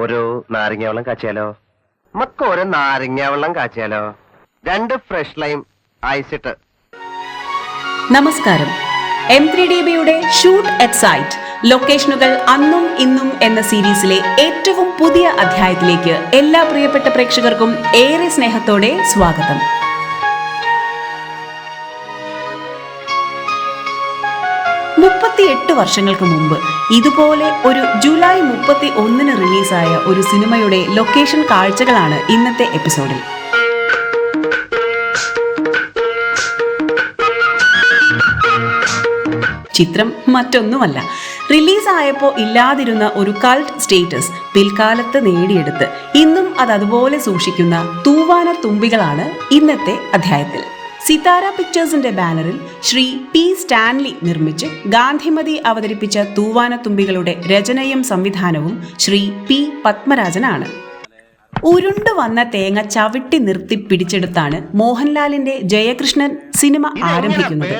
ഒരു നാരങ്ങ വെള്ളം കാച്ചിയാലോ? നമുക്ക് ഒരു നാരങ്ങ വെള്ളം കാച്ചിയാലോ? രണ്ട് ഫ്രഷ് ലൈം ഐസിട്ട് നമസ്കാരം. എം ത്രീ ഡി ബിയുടെ ഷൂട്ട് അറ്റ് സൈറ്റ് ലൊക്കേഷനുകൾ അന്നും ഇന്നും എന്ന സീരീസിലെ ഏറ്റവും പുതിയ അധ്യായത്തിലേക്ക് എല്ലാ പ്രിയപ്പെട്ട പ്രേക്ഷകർക്കും ഏറെ സ്നേഹത്തോടെ സ്വാഗതം. മുപ്പത്തിയെട്ട് വർഷങ്ങൾക്ക് മുമ്പ് ഇതുപോലെ ഒരു ജൂലൈ മുപ്പത്തി ഒന്നിന് റിലീസായ ഒരു സിനിമയുടെ ലൊക്കേഷൻ കാഴ്ചകളാണ് ഇന്നത്തെ എപ്പിസോഡിൽ. ചിത്രം മറ്റൊന്നുമല്ല. റിലീസായപ്പോൾ ഇല്ലാതിരുന്ന ഒരു കൾട്ട് സ്റ്റേറ്റസ് പിൽക്കാലത്ത് നേടിയെടുത്ത് ഇന്നും അത് അതുപോലെ സൂക്ഷിക്കുന്ന തൂവാന തുമ്പികളാണ് ഇന്നത്തെ അധ്യായത്തിൽ. സിതാര പിക്ചേഴ്സിന്റെ ബാനറിൽ ശ്രീ പി സ്റ്റാൻലി നിർമ്മിച്ച് ഗാന്ധിമതി അവതരിപ്പിച്ച തൂവാനത്തുമ്പികളുടെ രചനയും സംവിധാനവും ശ്രീ പി പത്മരാജനാണ്. ഉരുണ്ടു വന്ന തേങ്ങ ചവിട്ടി നിർത്തി പിടിച്ചെടുത്താണ് മോഹൻലാലിന്റെ ജയകൃഷ്ണൻ സിനിമ ആരംഭിക്കുന്നത്.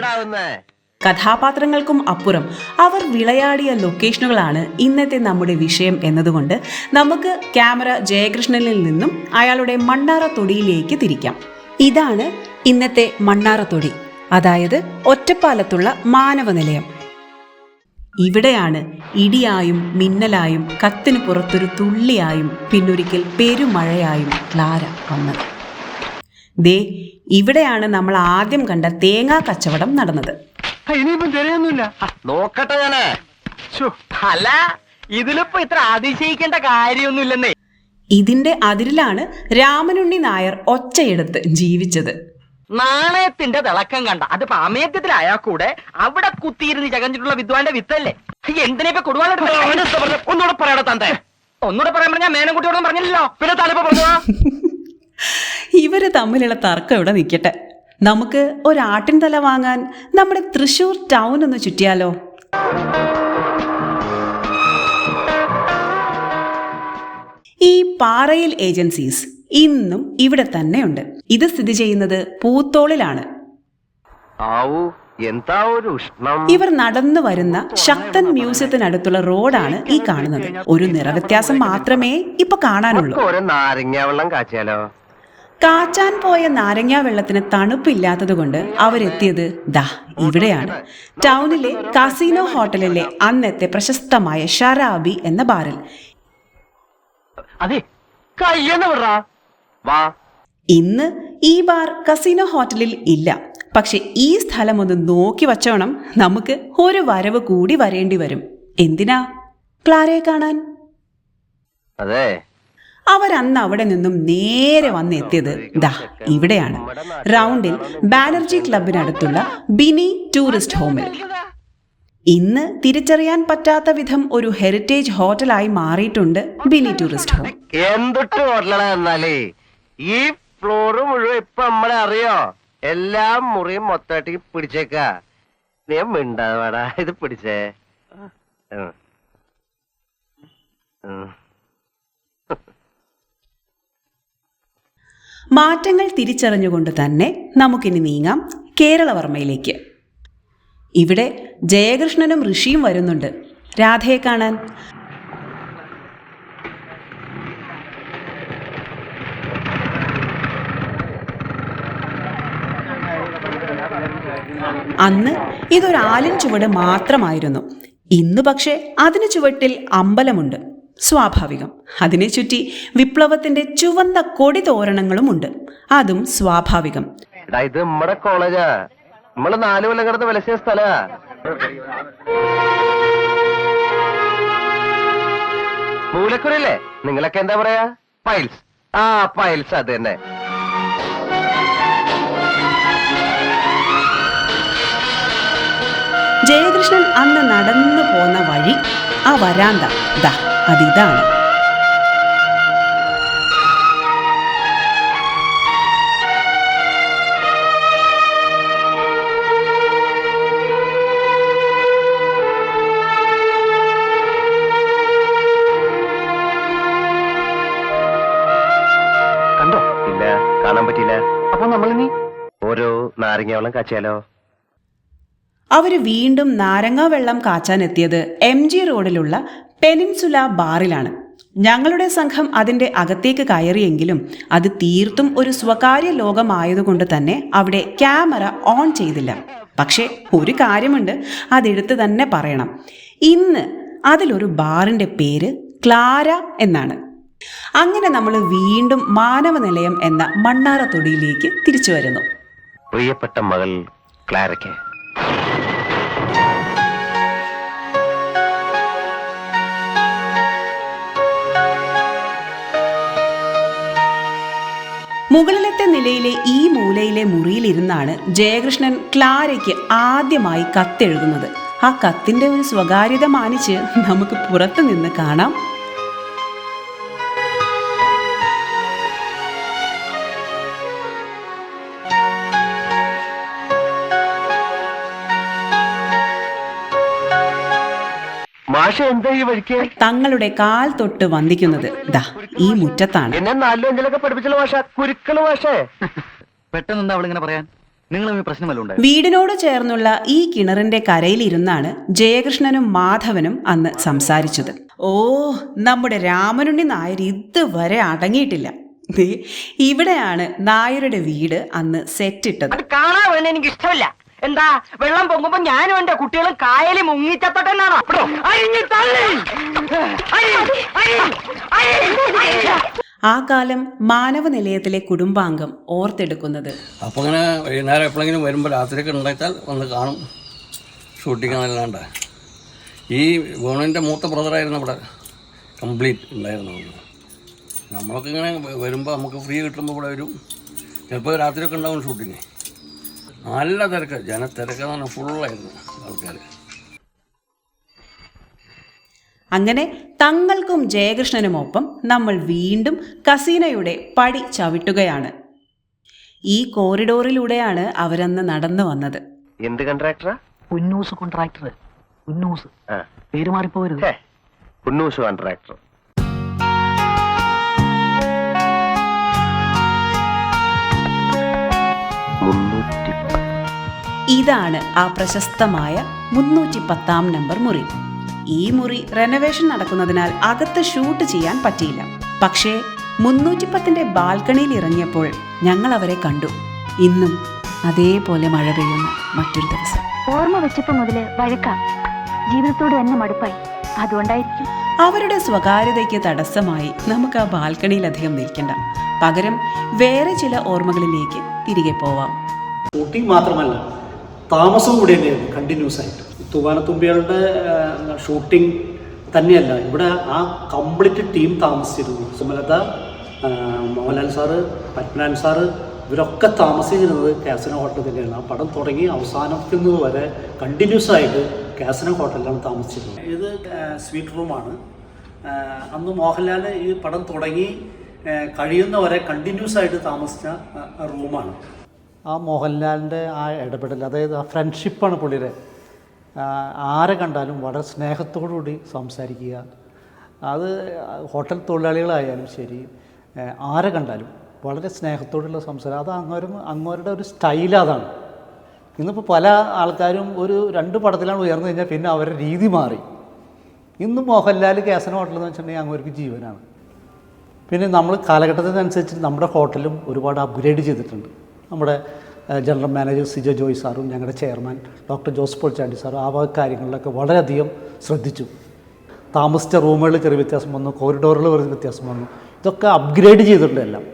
കഥാപാത്രങ്ങൾക്കും അപ്പുറം അവർ വിളയാടിയ ലൊക്കേഷനുകളാണ് ഇന്നത്തെ നമ്മുടെ വിഷയം എന്നതുകൊണ്ട് നമുക്ക് ക്യാമറ ജയകൃഷ്ണനിൽ നിന്നും അയാളുടെ മണ്ണാറ തൊടിയിലേക്ക് തിരിക്കാം. ഇതാണ് ഇന്നത്തെ മണ്ണാറത്തൊടി അതായത് ഒറ്റപ്പാലത്തുള്ള മാനവ നിലയം ഇവിടെയാണ് ഇടിയായും മിന്നലായും കത്തിന് പുറത്തൊരു തുള്ളിയായും പിന്നൊരിക്കൽ പെരുമഴയായും ക്ലാര വന്നത്. ദേ ഇവിടെയാണ് നമ്മൾ ആദ്യം കണ്ട തേങ്ങാ കച്ചവടം നടന്നത്. ഇനിയിപ്പം തിരയൊന്നുമില്ല. നോക്കട്ടെ ഞാൻ. അല്ല ഇതിലിപ്പോ ഇത്ര അതിശയിക്കേണ്ട കാര്യമൊന്നുമില്ലെന്നേ. ഇതിന്റെ അതിരിലാണ് രാമനുണ്ണി നായർ ഒച്ചയെടുത്ത് ജീവിച്ചത്. നാണയത്തിന്റെ തിളക്കം കണ്ട അത് അമേദ്യത്തിലായാ കൂടെ അവിടെ കുത്തിയിരുന്ന് ചകഞ്ഞിട്ടുള്ള വിദ്വാന്റെ വിത്തല്ലേ? എന്തിനെ ഇപ്പൊ കൊടുവാനായിട്ട് ഒന്നുകൂടെ പറയണോ തന്റെ ഒന്നുകൂടെ പറയാൻ പറഞ്ഞാൽ മേനംകുട്ടിയോടൊന്നും പറഞ്ഞില്ലല്ലോ. പിന്നെ തലപ്പ് പറഞ്ഞു? ഇവർ തമ്മിലുള്ള തർക്കം ഇവിടെ നിൽക്കട്ടെ നമുക്ക് ഒരാട്ടിൻ തല വാങ്ങാൻ നമ്മുടെ തൃശൂർ ടൗൺ ഒന്ന് ചുറ്റിയാലോ? ഈ പാറയിൽ ഏജൻസീസ് ഇന്നും ഇവിടെ തന്നെയുണ്ട്. ഇത് സ്ഥിതി ചെയ്യുന്നത് പൂത്തോളിലാണ്. ഇവർ നടന്നു വരുന്ന ശക്തൻ മ്യൂസിയത്തിനടുത്തുള്ള റോഡാണ് ഈ കാണുന്നത്. ഒരു നിറവ്യത്യാസം മാത്രമേ ഇപ്പൊ കാണാനുള്ളൂ. കാച്ചാൻ പോയ നാരങ്ങാ വെള്ളത്തിന് തണുപ്പില്ലാത്തതുകൊണ്ട് അവരെത്തിയത് ദാ ഇവിടെയാണ്. ടൗണിലെ കാസിനോ ഹോട്ടലിലെ അന്നത്തെ പ്രശസ്തമായ ഷറാബി എന്ന ബാറിൽ. അതെ കയ്യെന്ന് വാ. ഇന്ന് ഈ ബാർ കസീനോ ഹോട്ടലിൽ ഇല്ല. പക്ഷെ ഈ സ്ഥലം ഒന്ന് നോക്കി വച്ചോണം. നമുക്ക് ഒരു വരവ് കൂടി വരേണ്ടി വരും. എന്തിനാ? ക്ലാരയെ കാണാൻ? അതെ. അവരന്ന് അവിടെ നിന്നും നേരെ വന്ന് എത്തിയത് ദാ ഇവിടെയാണ്. റൗണ്ടിൽ ബാനർജി ക്ലബിനടുത്തുള്ള ബിനി ടൂറിസ്റ്റ് ഹോമിൽ. ഇന്ന് തിരിച്ചറിയാൻ പറ്റാത്ത വിധം ഒരു ഹെറിറ്റേജ് ഹോട്ടലായി മാറിയിട്ടുണ്ട് ബിലി ടൂറിസ്റ്റ് ഹോം എന്തൊട്ട് ഹോട്ടലാണ് എന്നാലേ ഈ ഫ്ലോറ് മുഴുവൻ ഇപ്പൊ നമ്മളെ അറിയോ? എല്ലാ മുറിയും മൊത്തമായിട്ട് പിടിച്ചേക്ക. നീ മിണ്ടാടാ ഇത് പിടിച്ചേ. മാറ്റങ്ങൾ തിരിച്ചറിഞ്ഞുകൊണ്ട് തന്നെ നമുക്കിനി നീങ്ങാം കേരളവർമ്മയിലേക്ക്. ഇവിടെ ജയകൃഷ്ണനും ഋഷിയും വരുന്നുണ്ട്. രാധയെ കാണാൻ. അന്ന് ഇതൊരു ചുവട് മാത്രമായിരുന്നു. ഇന്ന് പക്ഷേ അതിന് ചുവട്ടിൽ അമ്പലമുണ്ട്. സ്വാഭാവികം. അതിനെ ചുറ്റി വിപ്ലവത്തിന്റെ ചുവന്ന കൊടി തോരണങ്ങളുമുണ്ട്. അതും സ്വാഭാവികം. ഇത് നമ്മുടെ കോളേജാ. നമ്മൾ നാല് കൊല്ലം കിടന്ന് വിലസിയ സ്ഥലാ. മൂലക്കുരല്ലേ നിങ്ങളൊക്കെ എന്താ പറയാ? പൈൽസ്. ആ പൈൽസ് അത് തന്നെ. ജയകൃഷ്ണൻ അന്ന് നടന്നു പോന്ന വഴി ആ വരാന്ത. ദാ അതിതാണ്. നാരങ്ങ കാച്ചാലോ അവർ വീണ്ടും നാരങ്ങാ വെള്ളം കാച്ചാനെത്തിയത് എം ജി റോഡിലുള്ള പെനിൻസുല ബാറിലാണ്. ഞങ്ങളുടെ സംഘം അതിന്റെ അകത്തേക്ക് കയറിയെങ്കിലും അത് തീർത്തും ഒരു സ്വകാര്യ ലോകമായതുകൊണ്ട് തന്നെ അവിടെ ക്യാമറ ഓൺ ചെയ്തില്ല. പക്ഷേ ഒരു കാര്യമുണ്ട് അതെടുത്ത് തന്നെ പറയണം. ഇന്ന് അതിലൊരു ബാറിന്റെ പേര് ക്ലാര എന്നാണ്. അങ്ങനെ നമ്മൾ വീണ്ടും മാനവനിലയം എന്ന മണ്ണാറ തൊടിയിലേക്ക് തിരിച്ചു വരുന്നു. പ്രിയപ്പെട്ട മകൾ ക്ലാരയ്ക്ക്. മുകളിലത്തെ നിലയിലെ ഈ മൂലയിലെ മുറിയിലിരുന്നാണ് ജയകൃഷ്ണൻ ക്ലാരയ്ക്ക് ആദ്യമായി കത്തെഴുതുന്നത്. ആ കത്തിന്റെ ഒരു സ്വകാര്യത മാനിച്ച് നമുക്ക് പുറത്തു നിന്ന് കാണാം. മാഷ എന്താ ഈ വഴിക്ക്? തങ്ങളുടെ കാൽ തൊട്ട് വന്ദിക്കുന്നത്. ദാ ഈ മുറ്റത്താണ്. എന്നെ നാലും അഞ്ചിലൊക്കെ പഠിപ്പിച്ചുള്ള ഭാഷ കുരുക്കൾ ഭാഷേ പെട്ടെന്ന് എന്താ അവളിങ്ങനെ പറയാൻ? വീടിനോട് ചേർന്നുള്ള ഈ കിണറിന്റെ കരയിലിരുന്നാണ് ജയകൃഷ്ണനും മാധവനും അന്ന് സംസാരിച്ചത്. ഓ നമ്മുടെ രാമനുണ്ണി നായർ ഇതുവരെ അടങ്ങിയിട്ടില്ല. ഇവിടെയാണ് നായരുടെ വീട് അന്ന് സെറ്റിട്ടത് കാണാൻ എനിക്ക് ഇഷ്ടമില്ല എന്താ വെള്ളം പൊങ്ങുമ്പോ ഞാനും എന്റെ കുട്ടികളും കായലിൽ മുങ്ങിച്ചത്തോട്ടെന്നാണോ? അഴി, അഴി. ആ കാലം മാനവ നിലയത്തിലെ കുടുംബാംഗം ഓർത്തെടുക്കുന്നത്. അപ്പൊ അങ്ങനെ വൈകുന്നേരം എപ്പോഴെങ്കിലും വരുമ്പോൾ രാത്രിയൊക്കെ ഉണ്ടായിട്ടാൽ വന്ന് കാണും. ഷൂട്ടിങ് അല്ലാണ്ട് ഈ വേണുവിന്റെ മൂത്ത ബ്രദറായിരുന്നു അവിടെ കംപ്ലീറ്റ് ഉണ്ടായിരുന്നു നമ്മളൊക്കെ ഇങ്ങനെ വരുമ്പോൾ നമുക്ക് ഫ്രീ കിട്ടുമ്പോൾ ഇവിടെ വരും. ചിലപ്പോൾ രാത്രിയൊക്കെ ഉണ്ടാവും ഷൂട്ടിങ് നല്ല തിരക്ക്. ജനത്തിരക്കെന്ന് പറഞ്ഞാൽ ഫുള്ളായിരുന്നു ആൾക്കാർ അങ്ങനെ തങ്ങൾക്കും ജയകൃഷ്ണനുമൊപ്പം നമ്മൾ വീണ്ടും കസീനയുടെ പടി ചവിട്ടുകയാണ്. ഈ കോറിഡോറിലൂടെയാണ് അവരന്ന് നടന്നു വന്നത്. എന്ത് കോൺട്രാക്ടറാ ഉന്നൂസ് കോൺട്രാക്ടർ ഉന്നൂസ് പേര് മാറിപ്പോരുത്. ഉന്നൂസ് കോൺട്രാക്ടർ മുന്നൂറ്റി. ഇതാണ് ആ പ്രശസ്തമായ മുന്നൂറ്റി പത്താം നമ്പർ മുറി. ഈ മുറി റെനോവേഷൻ നടക്കുന്നതിനാൽ അകത്ത് ഷൂട്ട് ചെയ്യാൻ പറ്റിയില്ല. പക്ഷേ മുന്നൂറ്റി പത്തിന്റെ ബാൽക്കണിയിൽ ഇറങ്ങിയപ്പോൾ ഞങ്ങൾ അവരെ കണ്ടു. ഇന്നും അതേപോലെ മഴ പെയ്യുന്ന മറ്റൊരു ദിവസം. ഓർമ്മ വെച്ചപ്പോ മുതൽ വഴക്കാം. ജീവിതത്തോട് തന്നെ മടുപ്പായി. അതുകൊണ്ടായിരിക്കും. അവരുടെ സ്വകാര്യതയ്ക്ക് തടസ്സമായി നമുക്ക് ആ ബാൽക്കണിയിൽ അധികം നിൽക്കണ്ട. പകരം വേറെ ചില ഓർമ്മകളിലേക്ക് തിരികെ പോവാം. ഷൂട്ടിംഗ് മാത്രമല്ല താമസവും കൂടി തന്നെയായിരുന്നു കണ്ടിന്യൂസ് ആയിട്ട്. തൂവാനത്തുമ്പികളുടെ ഷൂട്ടിംഗ് തന്നെയല്ല ഇവിടെ ആ കംപ്ലീറ്റ് ടീം താമസിച്ചിരുന്നു. സുമലത മോഹൻലാൽ സാറ് പത്മനാൻ സാറ് ഇവരൊക്കെ താമസിച്ചിരുന്നത് കാസന ഹോട്ടൽ തന്നെയാണ്. ആ പടം തുടങ്ങി അവസാനിക്കുന്നത് വരെ കണ്ടിന്യൂസ് ആയിട്ട് കാസന ഹോട്ടലിലാണ് താമസിച്ചിരുന്നത്. ഇത് സ്വീറ്റ് റൂമാണ് അന്ന് മോഹൻലാൽ ഈ പടം തുടങ്ങി കഴിയുന്നവരെ കണ്ടിന്യൂസ് ആയിട്ട് താമസിച്ച റൂമാണ് ആ മോഹൻലാലിന്റെ ആ ഇടപെടൽ അതായത് ആ ഫ്രണ്ട്ഷിപ്പാണ് പുള്ളിയുടെ. ആരെ കണ്ടാലും വളരെ സ്നേഹത്തോടുകൂടി സംസാരിക്കുക. അത് ഹോട്ടൽ തൊഴിലാളികളായാലും ശരി ആരെ കണ്ടാലും വളരെ സ്നേഹത്തോടുള്ള സംസാരം. അത് അങ്ങോരും അങ്ങോരുടെ ഒരു സ്റ്റൈൽ അതാണ്. ഇന്നിപ്പോൾ പല ആൾക്കാരും ഒരു രണ്ട് പടത്തിലാണ് ഉയർന്നു കഴിഞ്ഞാൽ പിന്നെ അവരുടെ രീതി മാറി. ഇന്ന് മോഹൻലാൽ കേസൻ ഹോട്ടൽ എന്ന് വെച്ചിട്ടുണ്ടെങ്കിൽ അങ്ങോർക്ക് ജീവനാണ്. പിന്നെ നമ്മൾ കാലഘട്ടത്തിനനുസരിച്ച് നമ്മുടെ ഹോട്ടലും ഒരുപാട് അപ്ഗ്രേഡ് ചെയ്തിട്ടുണ്ട്. നമ്മുടെ ജനറൽ മാനേജർ സിജോ ജോയ് സാറും ഞങ്ങളുടെ ചെയർമാൻ ഡോക്ടർ ജോസ് പോൾ ചാണ്ടി സാറും ആ വക കാര്യങ്ങളിലൊക്കെ വളരെയധികം ശ്രദ്ധിച്ചു. താമസിച്ച റൂമുകളിൽ ചെറിയ വ്യത്യാസം വന്നു കോറിഡോറുകളിൽ ഒരു വ്യത്യാസം വന്നു. ഇതൊക്കെ അപ്ഗ്രേഡ് ചെയ്തിട്ടുണ്ട് എല്ലാം.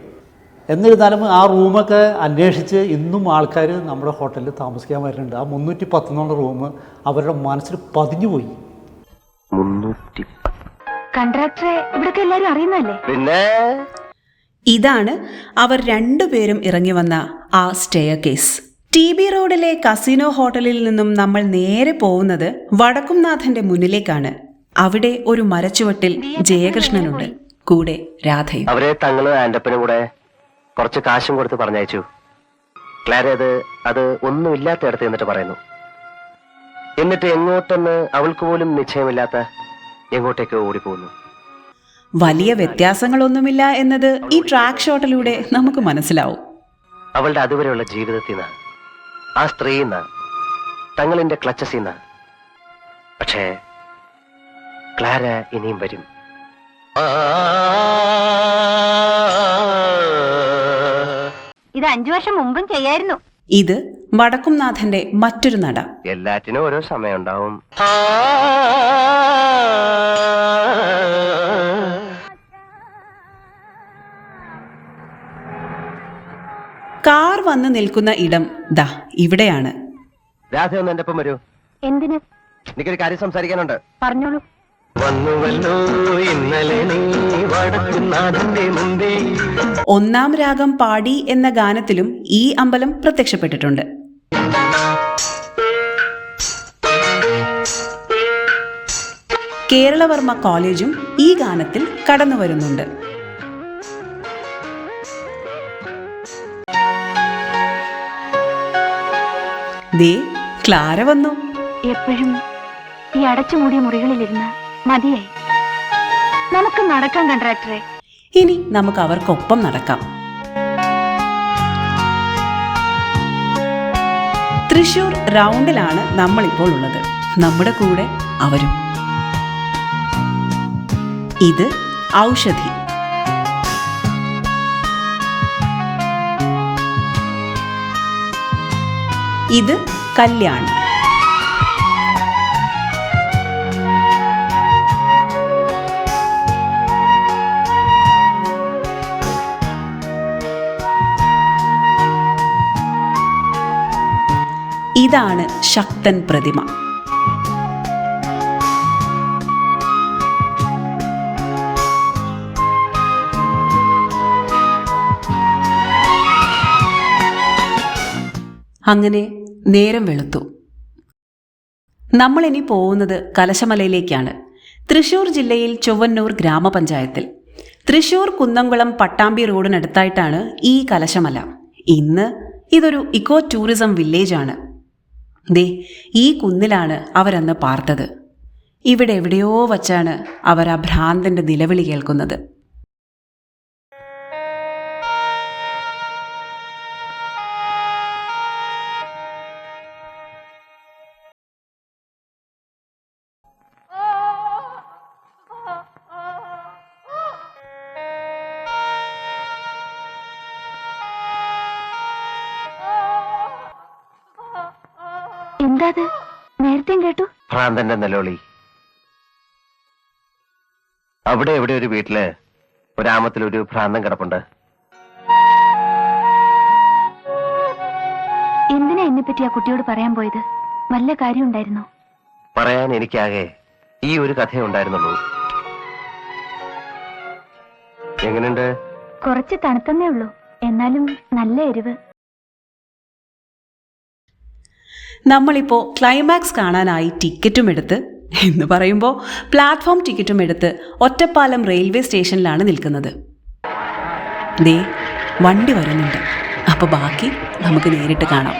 എന്നിരുന്നാലും ആ റൂമൊക്കെ അന്വേഷിച്ച് ഇന്നും ആൾക്കാർ നമ്മുടെ ഹോട്ടലിൽ താമസിക്കാൻ വരുന്നുണ്ട്. ആ മുന്നൂറ്റി പത്തൊന്നോളം റൂം അവരുടെ മനസ്സിൽ പതിഞ്ഞു പോയി. കൺട്രാക്ടറെ ഇവിടൊക്കെ എല്ലാരും അറിയുന്നല്ലേ പിന്നെ? ഇതാണ് അവർ രണ്ടുപേരും ഇറങ്ങി വന്ന ആ സ്റ്റെയർ കേസ്. ടി ബി റോഡിലെ കസിനോ ഹോട്ടലിൽ നിന്നും നമ്മൾ നേരെ പോകുന്നത് വടക്കുംനാഥന്റെ മുന്നിലേക്കാണ്. അവിടെ ഒരു മരച്ചുവട്ടിൽ ജയകൃഷ്ണനുണ്ട്. കൂടെ രാധയും. അവരെ തങ്ങളും ആൻഡപ്പനും കൂടെ കുറച്ച് കാശും കൊടുത്ത് പറഞ്ഞയച്ചു. ക്ലാര അത് അത് ഒന്നുമില്ലാത്ത ഇടത്ത് എന്നിട്ട് പറയുന്നു. എന്നിട്ട് എങ്ങോട്ടെന്ന് അവൾക്ക് പോലും നിശ്ചയമില്ലാത്ത എങ്ങോട്ടേക്കോ ഓടിപ്പോകുന്നു. വലിയ വ്യത്യാസങ്ങളൊന്നുമില്ല എന്നത് ഈ ട്രാക്ക് ഷോട്ടിലൂടെ നമുക്ക് മനസ്സിലാവും. അവളുടെ അതുവരെയുള്ള ജീവിതത്തിൽ നിന്ന് ആ സ്ത്രീയിൽ നിന്ന് തങ്ങളിന്റെ ക്ലച്ചസിൽ നിന്ന്. പക്ഷേ ക്ലാര ഇനിയും വരും. ഇത് അഞ്ചു വർഷം മുമ്പും ചെയ്യായിരുന്നു. ഇത് വടക്കുംനാഥന്റെ മറ്റൊരു നട. എല്ലാറ്റിനും ഓരോ സമയമുണ്ടാവും കാർ വന്ന് നിൽക്കുന്ന ഇടം ദാ ഇവിടെയാണ്. രാധ ഒന്ന് എന്റെ ഒപ്പം വരൂ. എന്തിന്? എനിക്കൊരു കാര്യം സംസാരിക്കാനുണ്ട്. പറഞ്ഞോളൂ. വന്നുവല്ലോ ഇന്നലെ നീ വടക്കുന്നാഥന്റെ മുമ്പേ ഒന്നാം രാഗം പാടി എന്ന ഗാനത്തിലും ഈ അമ്പലം പ്രത്യക്ഷപ്പെട്ടിട്ടുണ്ട്. കേരളവർമ്മ കോളേജും ഈ ഗാനത്തിൽ കടന്നു വരുന്നുണ്ട് ദേ ക്ലാര വന്നു. എപ്പോഴും ഈ അടച്ചുമൂടിയ മുറികളിലിരുന്ന് മതിയായി. നമുക്ക് നടക്കാം കൺട്രാക്ടറെ. ഇനി നമുക്ക് അവർക്കൊപ്പം നടക്കാം. തൃശൂർ റൗണ്ടിലാണ് നമ്മളിപ്പോൾ ഉള്ളത്. നമ്മുടെ കൂടെ അവരും. ഇത് ഔഷധി. ഇത് കല്യാൺ ഇതാണ് ശക്തൻ പ്രതിമ. അങ്ങനെ നേരം വെളുത്തു. നമ്മളിനി പോകുന്നത് കലശമലയിലേക്കാണ്. തൃശൂർ ജില്ലയിൽ ചൊവ്വന്നൂർ ഗ്രാമപഞ്ചായത്തിൽ. തൃശൂർ കുന്നംകുളം പട്ടാമ്പി റോഡിനടുത്തായിട്ടാണ് ഈ കലശമല. ഇന്ന് ഇതൊരു ഇക്കോ ടൂറിസം വില്ലേജാണ്. ദേ ഈ കുന്നിലാണ് അവരന്ന് പാർത്തത്. ഇവിടെ എവിടെയോ വച്ചാണ് അവർ ആ ഭ്രാന്തന്റെ നിലവിളി കേൾക്കുന്നത്. എന്താ നേരത്തെ കേട്ടു? ഭ്രാന്തന്റെ നിലവിളി അവിടെ എവിടെ ഒരു വീട്ടിൽ ഒരാമത്തിൽ ഒരു ഭ്രാന്തം കിടപ്പുണ്ട്. എന്തിനാ എന്നെ പറ്റി ആ കുട്ടിയോട് പറയാൻ പോയത്? വല്ല കാര്യമുണ്ടായിരുന്നോ പറയാൻ എനിക്കാകെ ഈ ഒരു കഥയേ ഉണ്ടായിരുന്നുള്ളൂ. എങ്ങനെയുണ്ട് കുറച്ച് തണുത്തന്നേ ഉള്ളൂ. എന്നാലും നല്ല എരിവ്. നമ്മളിപ്പോൾ ക്ലൈമാക്സ് കാണാനായി ടിക്കറ്റും എടുത്ത് എന്ന് പറയുമ്പോൾ പ്ലാറ്റ്ഫോം ടിക്കറ്റും എടുത്ത് ഒറ്റപ്പാലം റെയിൽവേ സ്റ്റേഷനിലാണ് നിൽക്കുന്നത്. ദേ വണ്ടി വരുന്നുണ്ട്. അപ്പോൾ ബാക്കി നമുക്ക് നേരിട്ട് കാണാം.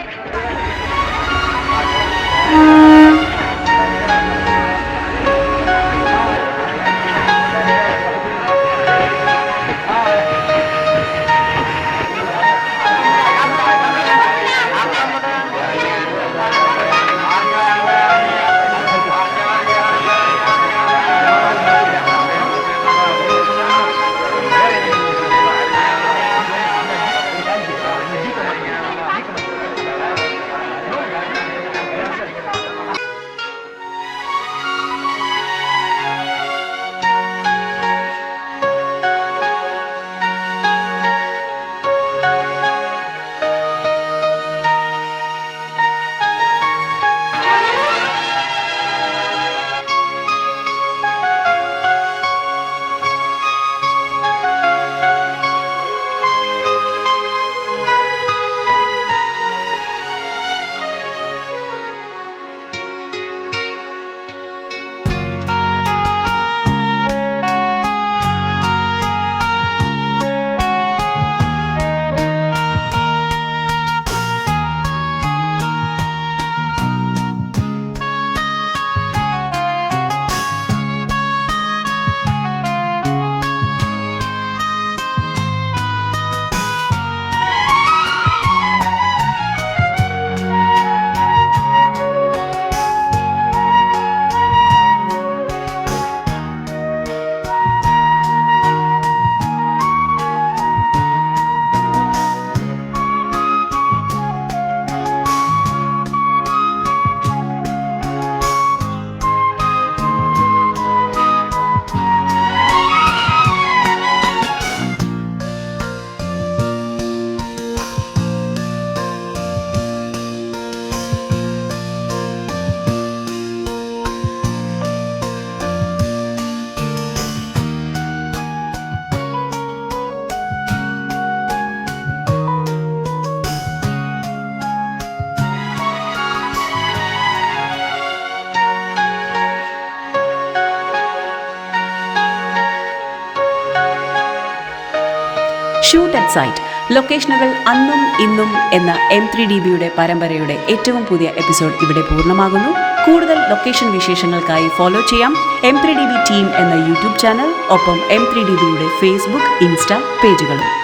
ഷൂട്ട് അറ്റ് സൈറ്റ് ലൊക്കേഷനുകൾ അന്നും ഇന്നും എന്ന എം ത്രീ ഡി ബിയുടെ പരമ്പരയുടെ ഏറ്റവും പുതിയ എപ്പിസോഡ് ഇവിടെ പൂർണമാകുന്നു. കൂടുതൽ ലൊക്കേഷൻ വിശേഷങ്ങൾക്കായി ഫോളോ ചെയ്യാം. M three D B team എന്ന യൂട്യൂബ് ചാനൽ ഒപ്പം എം ത്രീ ഡി ബിയുടെ ഫേസ്ബുക്ക് ഇൻസ്റ്റ പേജുകളും.